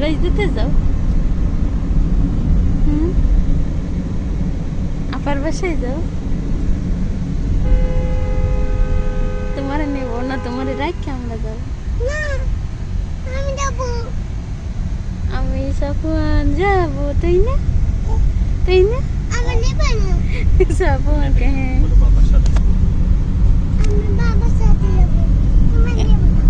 Surprise দিতে যাও হুম আপার বাসায় যাও তোমার নেব না তোমার রাখি আমরা যাব? আমি যাব। আমি সাপুয়ান যাব তাই না? তাই না? আমার নেবে না সাপুয়ানকে হ্যাঁ বলো বাবার সাথে আমি বাবার সাথে যাব আমার নেবে না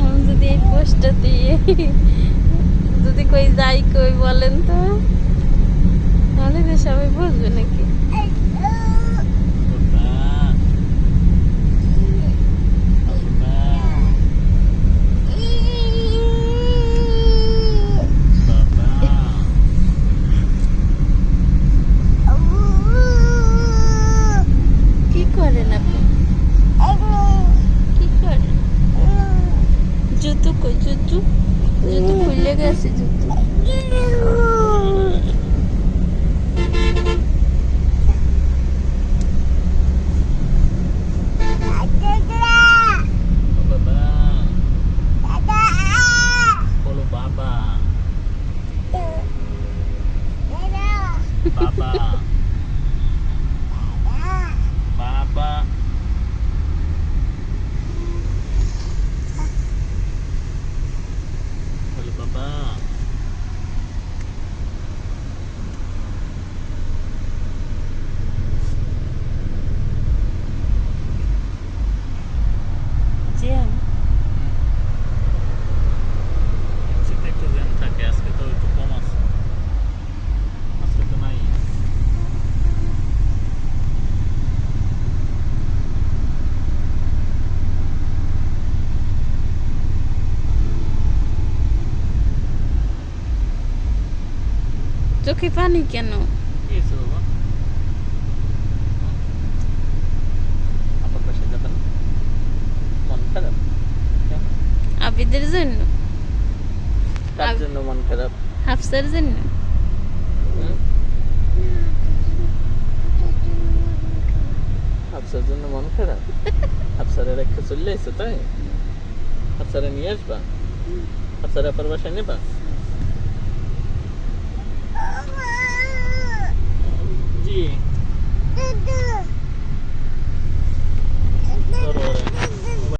আমি যদি এই পোস্টটা দিয়ে যদি কই যাই কই বলেন তো তাহলে সবাই বুঝবে নাকি? জুতো খুলে গেছে জুতো বাবা Bye. চোখে পানি কেন? আবিদের জন্য। আব- জন্য মন খারাপ? হাফসার জন্য? হাফসার জন্য মন খারাপ? হাফসারে রেখে চলে এসে তাই? হাফসারে নিয়ে আসবা? হাফসারে আপার বাসায় নেবা? জি